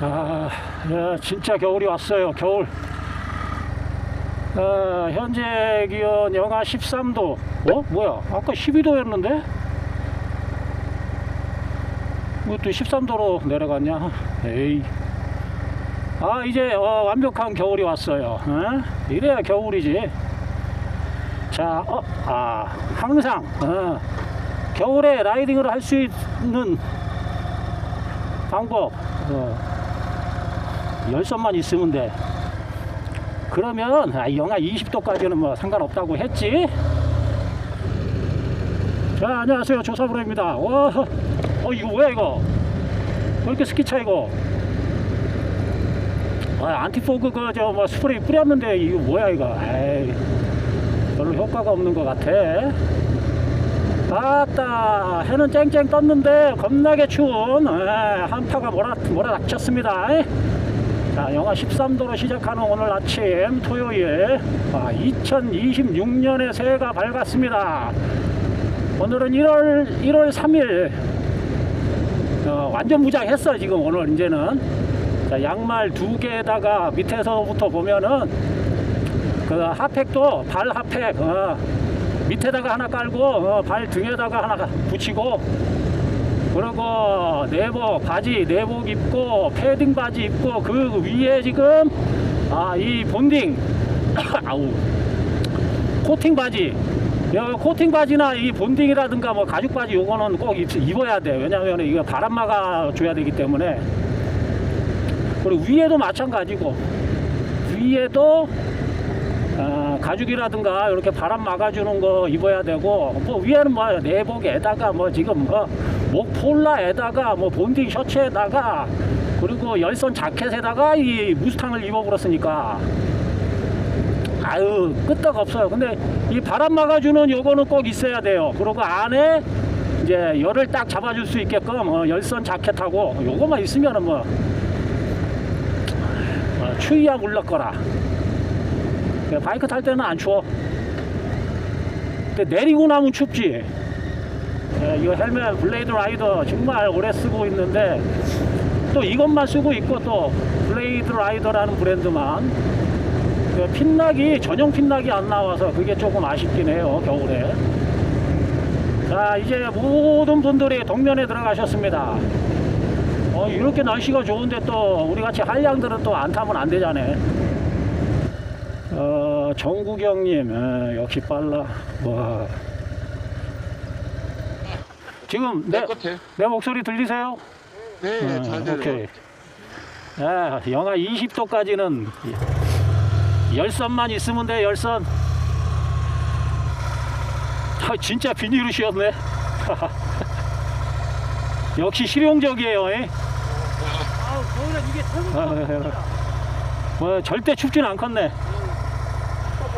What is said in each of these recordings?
아, 야, 진짜 겨울이 왔어요. 겨울. 아, 현재 기온 영하 13도. 어? 뭐야? 아까 12도였는데? 이것도 13도로 내려갔냐? 에이. 아, 이제 어, 완벽한 겨울이 왔어요. 어? 이래야 겨울이지. 자, 어, 아, 항상 어, 겨울에 라이딩을 할 수 있는 방법. 어, 열선만 있으면 돼. 그러면 아, 영하 20도까지는 뭐 상관없다고 했지. 자 안녕하세요 조사부로입니다. 와, 어 이거 뭐야 이거? 왜 이렇게 스키차 이거? 아, 안티포그 그저 뭐 스프레이 뿌렸는데 이거 뭐야 이거? 에이, 별로 효과가 없는 것 같아. 아따 해는 쨍쨍 떴는데 겁나게 추운 에, 한파가 몰아, 몰아닥쳤습니다. 자, 영하 13도로 시작하는 오늘 아침 토요일 아, 2026년의 새해가 밝았습니다. 오늘은 1월 1월 3일 어, 완전 무장했어 지금 오늘 이제는 자, 양말 두 개에다가 밑에서부터 보면은 그 핫팩도 발 핫팩 어, 밑에다가 하나 깔고 어, 발 등에다가 하나 붙이고 그리고 내복 바지 내복 입고 패딩 바지 입고 그 위에 지금 아 이 본딩 아우 코팅 바지. 야, 코팅 바지나 이 본딩이라든가 뭐 가죽 바지 요거는 꼭 입, 입어야 돼. 왜냐면 이거 바람 막아 줘야 되기 때문에. 그리고 위에도 마찬가지고 위에도 아, 가죽이라든가 이렇게 바람 막아주는 거 입어야 되고 뭐 위에는 뭐 내복에다가 뭐 지금 뭐 목 폴라에다가 뭐 본딩 셔츠에다가 그리고 열선 자켓에다가 이 무스탕을 입어버렸으니까 아유 끄떡 없어요 근데 이 바람 막아주는 요거는 꼭 있어야 돼요 그리고 안에 이제 열을 딱 잡아줄 수 있게끔 어, 열선 자켓하고 요거만 있으면은 뭐 어, 추위야 물렀거라 그 바이크 탈 때는 안 추워. 근데 내리고 나면 춥지. 예, 이거 헬멧 블레이드 라이더 정말 오래 쓰고 있는데 또 이것만 쓰고 있고 또 블레이드 라이더라는 브랜드만 그 핀낙이 전용 핀낙이 안 나와서 그게 조금 아쉽긴 해요 겨울에. 자 이제 모든 분들이 동면에 들어가셨습니다. 어, 이렇게 날씨가 좋은데 또 우리 같이 한량들은 또 안 타면 안 되잖아. 어, 정국영님, 에, 역시 빨라. 와. 지금 내, 내 끝에. 내 목소리 들리세요? 네, 어, 잘 들려요. 오케이. 아, 영하 20도까지는 열선만 있으면 돼, 열선. 아, 진짜 비닐이셨네. 역시 실용적이에요. 에? 아우 겨울에 이게 최고 아, 뭐 절대 춥진 않겠네.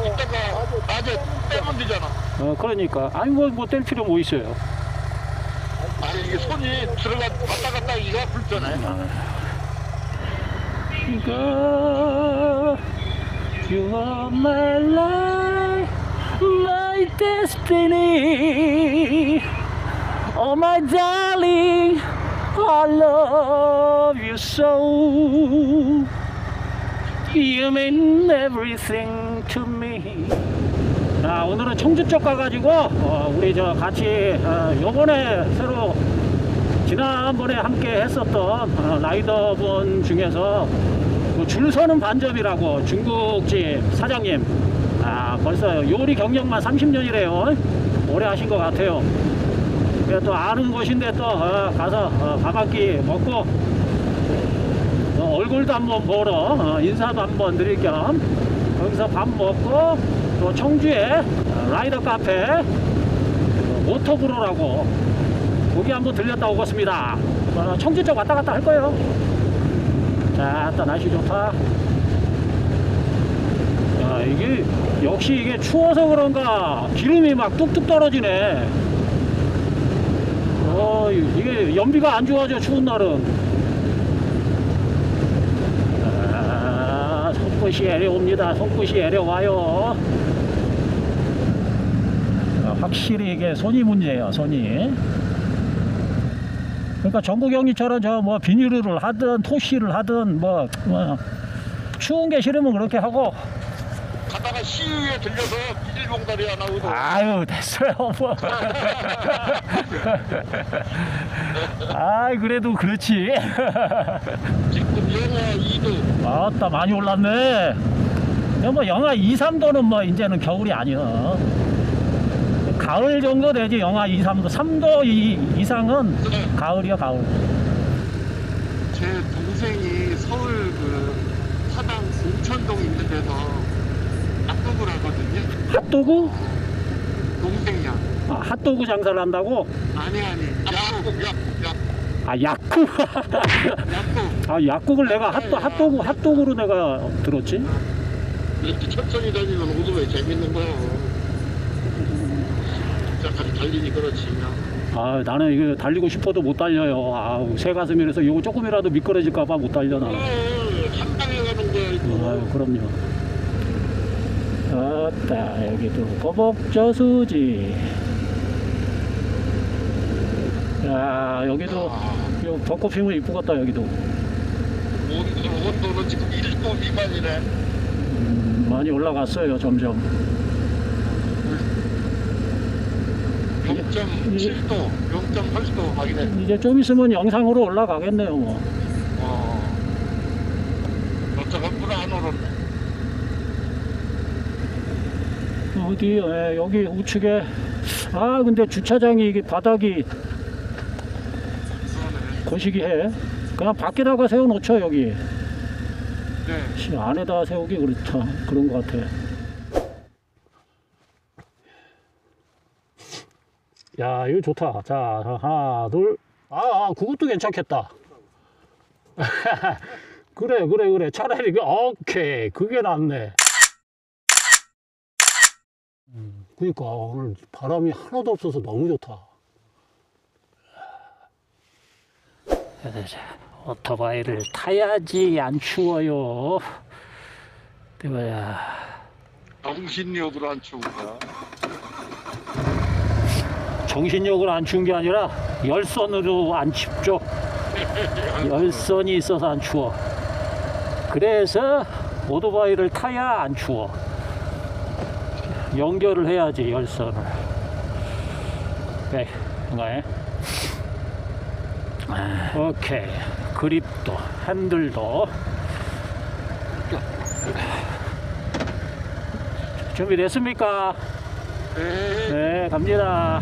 이따가 낮에 빼면 되잖아. 어, 그러니까 아니 뭐 뭐 뗄 필요 뭐 있어요. 아니 이게 손이 들어가 왔다 갔다 하기가 불편해. God, you are my life, my destiny. Oh my darling, I love you so. You mean everything to me. 자, 오늘은 청주 쪽 가가지고 어, 우리 저 같이 어, 요번에 새로 지난번에 함께 했었던 어, 라이더분 중에서 그줄 서는 반점이라고 중국집 사장님 아 벌써 요리 경력만 30년이래요. 오래 하신 것 같아요. 그래 또 아는 곳인데 또 어, 가서 어, 밥한 끼 먹고 어, 얼굴도 한번 보러 어, 인사도 한번 드릴 겸 거기서 밥 먹고 또 청주에 어, 라이더 카페 어, 모터브로라고 거기 한번 들렸다 오겠습니다. 어, 청주 쪽 왔다 갔다 할 거예요. 자, 또 날씨 좋다. 야, 이게 역시 이게 추워서 그런가 기름이 막 뚝뚝 떨어지네. 어, 이게 연비가 안 좋아져 추운 날은. 아, 손끝이 내려옵니다. 손끝이 내려와요. 아, 확실히 이게 손이 문제예요. 손이. 그러니까 전국 형님처럼 저 뭐 비닐을 하든 토시를 하든 뭐, 뭐 추운 게 싫으면 그렇게 하고 가다가 시위에 들려서 비닐봉다리 하나 얻어. 아유 됐어요 뭐. 아이 그래도 그렇지. 지금 영하 2도. 아따 많이 올랐네. 뭐 영하 2, 3도는 뭐 이제는 겨울이 아니야. 가을 정도 되지 영하 2, 3도, 3도 이, 이상은 가을이야 가을. 제 동생이 서울 그 사당 공천동 있는 데서 낙동을 하거든요. 핫도그? 동생이야. 아, 핫도그 장사를 한다고? 아니 아니. 야, 야, 야. 아 약국. 약국. 아 약국을 내가 핫도, 핫도그 핫도그로 내가 들었지. 이렇게 천천히 다니면 오토바이 재밌는 거야. 달리니 그렇지. 아 나는 이거 달리고 싶어도 못 달려요. 아우 새 가슴이라서 이거 조금이라도 미끄러질까봐 못 달려 나는. 한 방에 가는 거야, 이거. 아유 그럼요. 아따 여기도 거북저수지. 야 여기도 요 벚꽃 피면 이쁘겠다 여기도. 온도, 온도는 지금 1도 미만이네. 음, 많이 올라갔어요 점점. 0.7도, 0.8도 확인해. 이제 좀 있으면 영상으로 올라가겠네요 뭐. 어. 어쩌면 불안 오르네. 어디 예, 여기 우측에 아 근데 주차장이 이게 바닥이 그러네. 거시기 해. 그냥 밖에다가 세워놓죠 여기. 네. 씨, 안에다 세우기 그렇다 그런 것 같아. 야 이거 좋다. 자 하나 둘. 아, 아 그것도 괜찮겠다. 그래 그래 그래 차라리 그 오케이 그게 낫네. 음, 그러니까 오늘 바람이 하나도 없어서 너무 좋다. 오토바이를 타야지 안 추워요. 이거야. 정신력으로 안 추운가? 정신력을 안 추운 게 아니라 열선으로 안 춥죠. 열선이 있어서 안 추워. 그래서 오토바이를 타야 안 추워. 연결을 해야지 열선을. 네? 아, 오케이. 그립도, 핸들도. 준비됐습니까? 네. 네, 갑니다.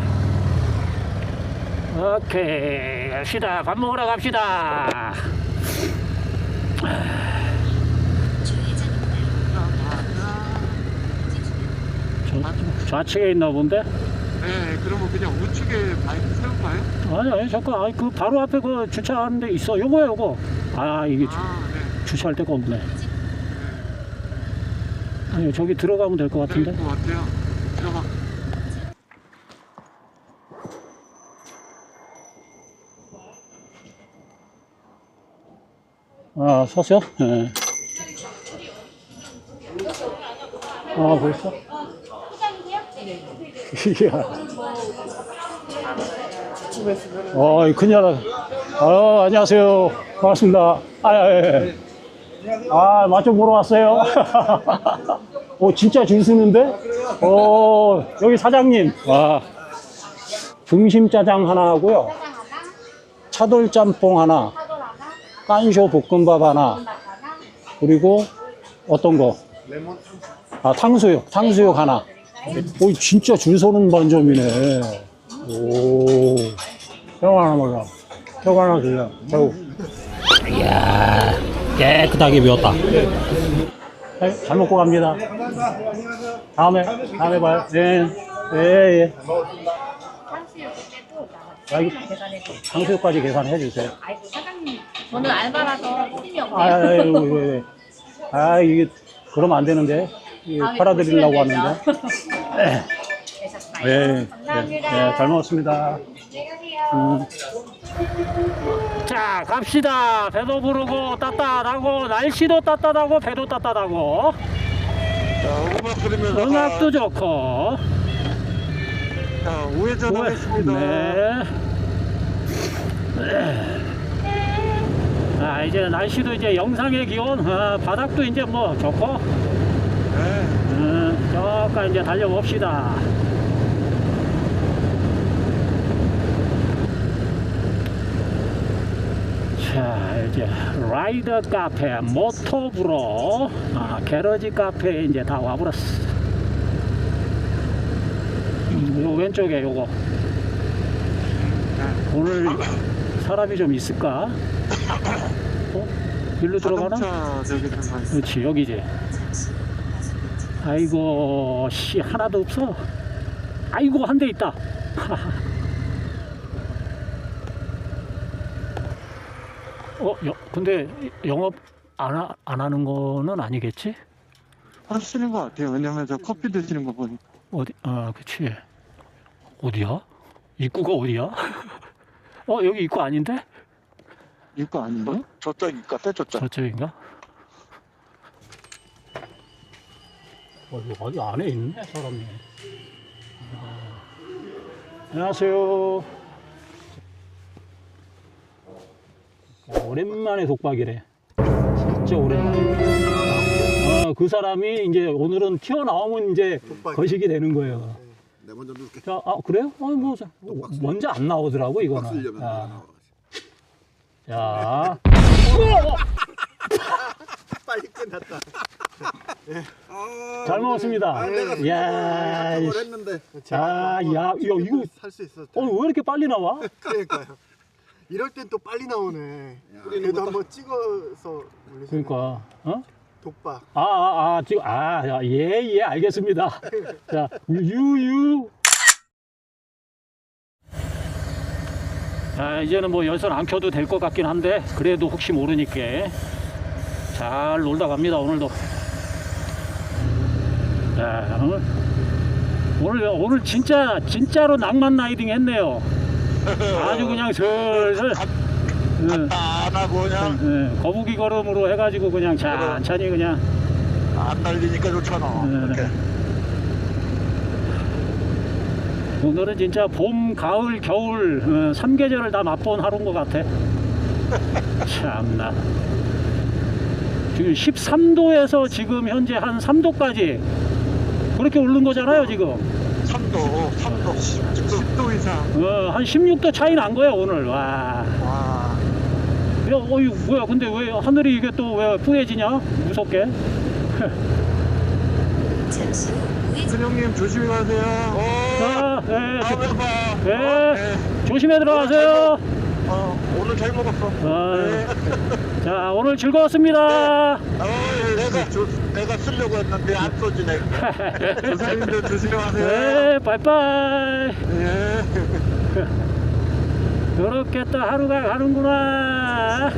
오케이, 갑시다. 밥 먹으러 갑시다. 저, 좌측에 있나 본데? 네. 그러면 그냥 우측에 바이크 세울까요? 아니, 아니, 잠깐. 아니, 그 바로 앞에 그 주차하는 데 있어. 요거야, 요거. 아, 이게 주, 아 네. 주차할 데가 없네. 아니, 저기 들어가면 될 것 같은데? 될것 같아요. 들어가. 아, 섰어요? 예. 아, 벌써? 이야. 어, 큰일 났다. 아, 안녕하세요. 반갑습니다. 아, 예, 예. 아, 맛 좀 보러 왔어요. 오, 진짜 줄 서는데? 어, 여기 사장님. 와. 등심 짜장 하나 하고요. 차돌 짬뽕 하나. 깐쇼 볶음밥 하나. 그리고 어떤 거? 아, 탕수육. 탕수육 하나. 오, 진짜 줄 서는 반점이네. 오. 새우 하나 먹어. 새우 하나 주세요. 새우. 이야, 깨끗하게 비웠다. 네, 잘 먹고 갑니다. 다음에, 다음에 봐요. 예, 예, 예. 아, 탕수육까지 계산해 주세요. 아이고 사장님 저는 알바라서 힘이 없네요. 아, 왜. 아, 이게, 그러면 안 되는데. 이게 다음에 팔아드리려고 보시면 하는데. 되셨어요. 예, 예, 감사합니다. 예, 잘 먹었습니다. 음. 자, 갑시다. 배도 부르고 따뜻하고, 날씨도 따뜻하고, 배도 따뜻하고, 자, 음악 들으면서. 음악도 좋고. 자 우회전 하겠습니다. 네. 아 이제 날씨도 이제 영상의 기온 아, 바닥도 이제 뭐 좋고 네. 음, 저까 이제 달려봅시다 자 이제 라이더 카페 모토브로 아, 게러지 카페에 이제 다 와버렸어 음, 요 왼쪽에 요거 오늘 사람이 좀 있을까? 어? 일로 들어가나? 저기 들어가 있어. 그렇지 여기지 아이고 씨 하나도 없어 아이고 한 대 있다 어 여, 근데 영업 안, 하, 안 하는 거는 아니겠지 하시는 것 같아요. 왜냐면 저 커피 드시는 거 보니까. 어디 아 그치 어디야 입구가 어디야 어 여기 입구 아닌데 이거 아닌데? 저쪽 같아 저쪽. 저쪽인가? 어디 어디 안에 있네 사람이. 아, 안녕하세요. 오랜만에 독박이래. 진짜 오랜만에. 아, 그 사람이 이제 오늘은 튀어나오면 이제 거식이 되는 거예요. 내 먼저 누를게. 자, 아 그래요? 아니 뭐 자, 먼저 안 나오더라고 이거는. 박 쓰려면 자, 빨리 끝났다. 잘 먹었습니다. 아, 내가 야. 했는데. 아, 야, 야, 이거 살 수 있어. 어, 왜 이렇게 빨리 나와? 그러니까요. 이럴 땐 또 빨리 나오네. 그래도 한번 찍어서 올리세요. 그러니까, 어? 독박. 아, 아, 아, 지금, 아, 야, 예, 예, 알겠습니다. 자, 유유. 아, 이제는 뭐 열선 안 켜도 될 것 같긴 한데, 그래도 혹시 모르니까. 잘 놀다 갑니다, 오늘도. 자, 오늘, 오늘, 오늘 진짜, 진짜로 낭만 라이딩 했네요. 아주 그냥 슬슬. 응, 안 하고 그냥 응, 거북이 걸음으로 해가지고 그냥 천천히 그냥. 안 날리니까 좋잖아 네, 이렇게 오늘은 진짜 봄, 가을, 겨울 어, 3계절을 다 맛본 하루인 것 같아. 참나. 지금 13도에서 지금 현재 한 3도까지 그렇게 오른 거잖아요 지금. 3도 3도 10도 이상. 어, 한 16도 차이 난 거야 오늘. 와. 와 야, 어이 뭐야? 근데 왜 하늘이 이게 또 왜 뿌얘지냐? 무섭게. 선영님 조심히 가세요. 자, 예, 조- 다음에 봐 예, 조심해 들어가세요. 어, 오늘 잘 먹었어 아, 자, 오늘 즐거웠습니다. 어, 내가 내가 쓰려고 했는데 안 써지네 조사님도 조심히 가세요. 네, 바이바이. 예. 그렇게 또 하루가 가는구나.